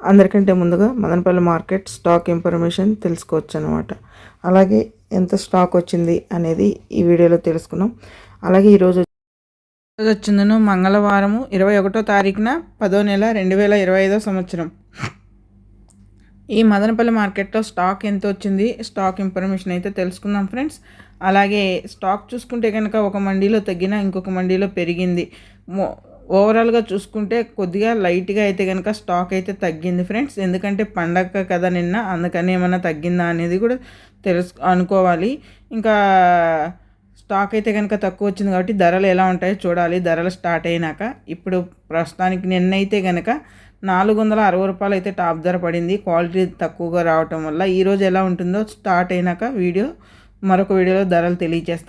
అందరికంటే ముందుగా Madanapalle market stock information తెలుసుకోవచ్చు అనమాట అలాగే ఎంత స్టాక్ వచ్చింది అనేది ఈ వీడియోలో తెలుసుకున్నాం. అలాగే ఈరోజు రోజు వచ్చిందను మంగళవారము ఇరవై ఒకటో తారీఖున పదో నెల రెండు వేల ఇరవై ఐదో సంవత్సరం. ఈ మదనపల్లి మార్కెట్లో స్టాక్ ఎంత వచ్చింది స్టాక్ ఇన్ఫర్మేషన్ అయితే తెలుసుకుందాం ఫ్రెండ్స్. అలాగే స్టాక్ చూసుకుంటే కనుక ఒక మండీలో తగ్గిన ఇంకొక మండీలో పెరిగింది. ఓవరాల్గా చూసుకుంటే కొద్దిగా లైట్గా అయితే కనుక స్టాక్ అయితే తగ్గింది ఫ్రెండ్స్. ఎందుకంటే పండగ కదా నిన్న అందుకని ఏమైనా తగ్గిందా అనేది కూడా తెలుసు అనుకోవాలి. ఇంకా స్టాక్ అయితే కనుక తక్కువ వచ్చింది కాబట్టి ధరలు ఎలా ఉంటాయో చూడాలి. ధరలు స్టార్ట్ అయినాక ఇప్పుడు ప్రస్తుతానికి నిన్నైతే కనుక నాలుగు వందల అరవై రూపాయలు అయితే టాప్ ధర పడింది. క్వాలిటీ తక్కువగా రావటం వల్ల ఈరోజు ఎలా ఉంటుందో స్టార్ట్ అయినాక వీడియో మరొక వీడియోలో ధరలు తెలియజేస్తాను